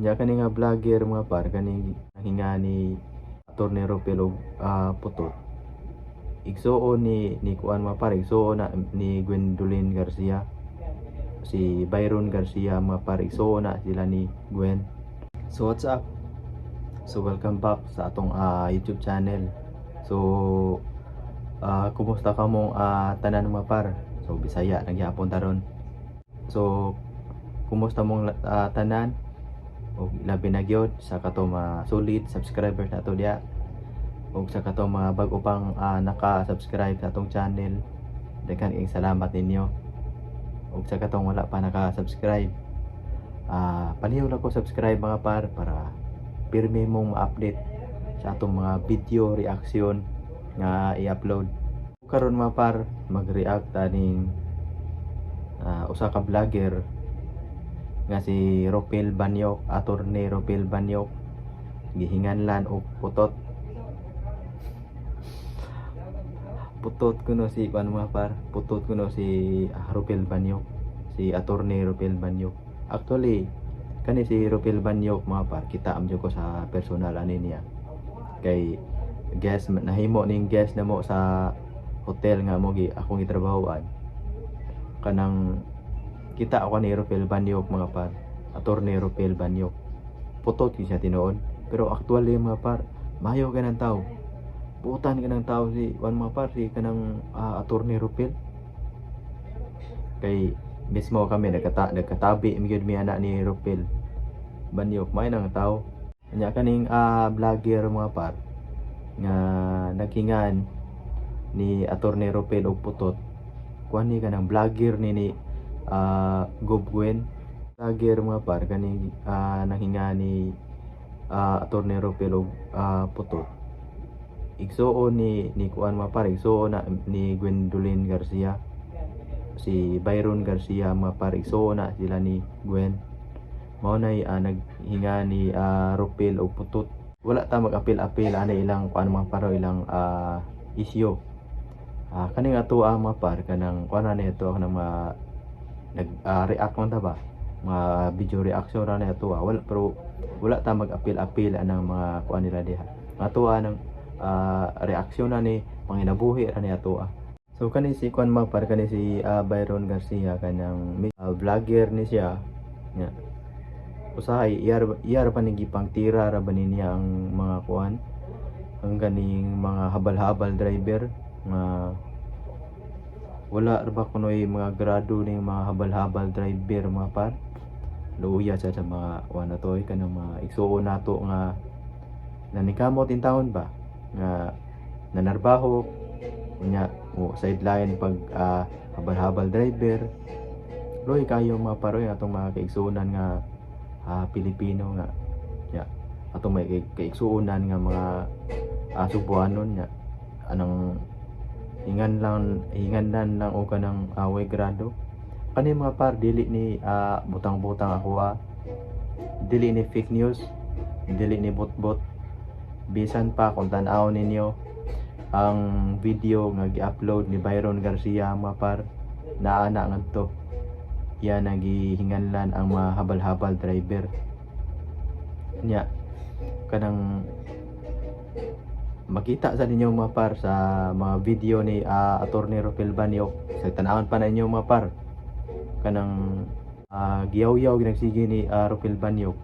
Unya kani nga vlogger mga par kani hinga ni Attorney Ropel og ah, putot. Igsuon ni ni kuan mga par igsuon na ni Gwendolyn Garcia. Si Byron Garcia mga par igsuon na sila ni Gwen. So what's up? So welcome back sa atong ah, YouTube channel. So ah, kumusta ka mong ah, tanan mga par? So Bisaya nagyapon taron. So kumusta mong ah, tanan? O labi na gyud sa kato mga solid subscribers nato diya. O sa kato mga bag-o pang ah, naka-subscribe sa atong channel. Daghan ing salamat ninyo. O sa katong wala pa naka-subscribe. Ah, panihaw lang ko subscribe mga par para pirmi mong ma-update sa atong mga video reaction nga i-upload. Karon mga par mag-react aning ah, usa ka vlogger nga si Ropel Banyok, attorney Ropel Banyok gihinganlan og putot. Putot kuno si kuan mga par, putot kuno si ah, Ropel Banyok, si attorney Ropel Banyok. Actually, kani si Ropel Banyok mga par, kita am ko sa personal ani niya. Kay guest nahimo ning guest na mo sa hotel nga mo gi akong gitrabahoan. Kanang kita ako ni Ropel Banyok mga par, attorney Ropel Banyok. Putot siya tinuod, pero actually mga par, mayo ka ng tao. Putan ka ng tao si one mga par si kanang ah, attorney Ropel. Kay mismo kami nagkata nagkatabi mi gyud mi anak ni Ropel Banyok may nang tao. Nya kaning ah, vlogger mga par nga naghingan ni attorney Ropel og putot. Kuan ni kanang vlogger ni ni ah Gob Gwen vlogger mga par kani ah, nanghinga ni ah, attorney Ropel og ah, putot. Igsuon ni ni kuan mga par na ni Gwendolyn Garcia. Si Byron Garcia mga par na sila ni Gwen. Mao nay ah, naghinga ni ah, Ropel og putot. Wala ta mag-apil-apil ana ilang kuan mga paro ilang ah, isyu. Ah, kaning ato ang mga par kanang kuan na ito kanang mga nag ah, react man ta ba mga video reaction ra na ito wala pero wala ta mag-apil-apil anang mga kuan nila diha ato nang ah, reaksyon na ni panginabuhi ra ni ato. So kani si Kwan Mag para kani si ah, Byron Garcia kanang ah, vlogger ni siya. Nya. Usahay iyar iyar pa ni gipang tira ra ba niya ang mga kuan ang ganing mga habal-habal driver nga wala ra ba kunoy mga grado ning mga habal-habal driver mga par? Luya sa sa mga kuan na toy kanang mga igsuon nato nga nanikamot in taon ba? Nga nanarbaho nya mo sideline pag ah, habal-habal driver loy kayo mga paroy atong mga kaigsuonan nga ah, Pilipino nga nya atong may kaigsuonan nga mga uh, Subuanon nya anang hingan lang hinganan lang o kanang away grado. Kani mga par dili ni ah, butang-butang ako ah. dili ni fake news dili ni bot-bot. Bisan pa kung tan-aw ninyo ang video nga gi-upload ni Byron Garcia mga par naana ngadto. Yan nagihinganlan ang mga habal-habal driver. Nya kanang makita sa ninyo mga par sa mga video ni ah, Attorney Ropel Banyok sa tanawon pa na inyo mga par kanang uh, giyaw-yaw ginagsige ni ah, Ropel Banyok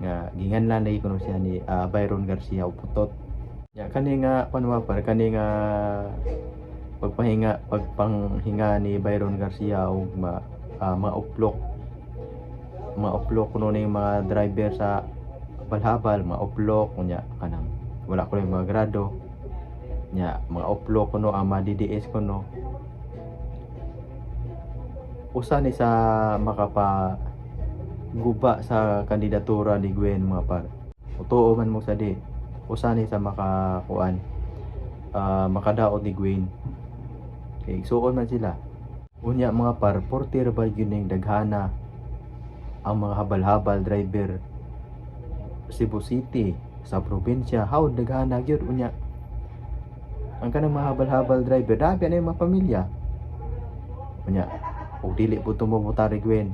nga ginganlan lagi kuno siya ni ah, Byron Garcia o putot Ya kani nga kuno mga par kani nga pagpahinga pagpanghinga ni Byron Garcia og ma uh, mauplok mauplok kuno ni mga driver sa balhabal mauplok kunya kanang wala ko yung mga grado. Nya mga uplok kuno ang mga DDS kuno usa ni sa makapa guba sa kandidatura ni Gwen mga par. Totoo man mo sa di. Usa ni sa makakuan ah, makadaot ni Gwen. Kay suon man sila. Unya mga par porter ba yun daghana ang mga habal-habal driver? Cebu City sa probinsya how daghana gyud unya. Ang kanang mga habal-habal driver dabi na yung mga pamilya. Unya ug dili po tumubutari Gwen.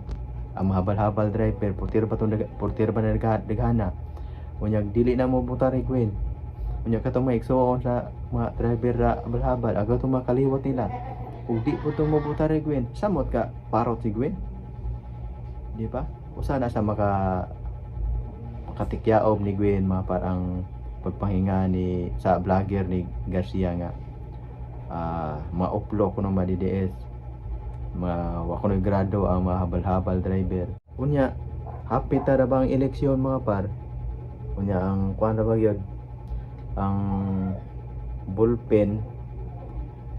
Ang mahabal-habal driver portir ba tong portir ba na daghana? Unyag dili na mo buta requin unyag katong maigsuon sa mga driver ra habal-habal agaw tong makaliwat nila. Ug di po tong mabuta requin samot ka parot si Gwen. Di ba? Usa na sa maka makatikyaob ni Gwen mga parang pagpahinga ni sa vlogger ni Garcia nga ah mauplo ko ng madidies mga wa ko grado ang mga habal-habal driver. Unya hapit na ra bang eleksyon mga par? Unya ang kuan ba gyud ang bullpen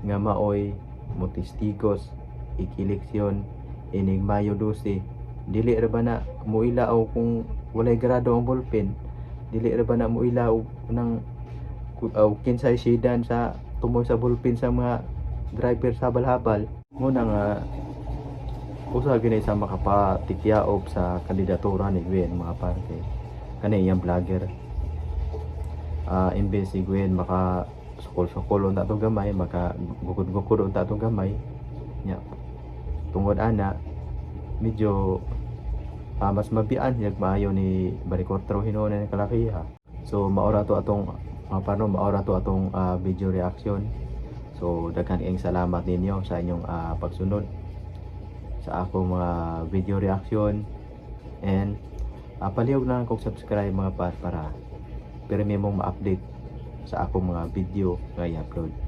nga maoy motistigos ikileksyon inig Mayo 12 dili ra ba na muila o kung walay grado ang ballpen dili ra ba na muila og nang o kinsay sidan sa tumoy sa ballpen sa mga driver sa habal-habal. Mo na nga usa gini sa makapatikyaob sa kandidatura ni Gwen mga parte kani iyang vlogger. Ah imbes si Gwen maka sukol-sukol unta to gamay maka gukod-gukod unta to gamay. Nya tungod ana medyo ah, mas mabian yag maayo ni Barikotro hinuon ni kalakiha. So maora to atong mga paano maora to atong ah, video reaction so daghan ing salamat ninyo sa inyong ah, pagsunod sa akong mga video reaction and uh, palihog na kog subscribe mga par para pirmi mong ma-update sa akong mga video nga i-upload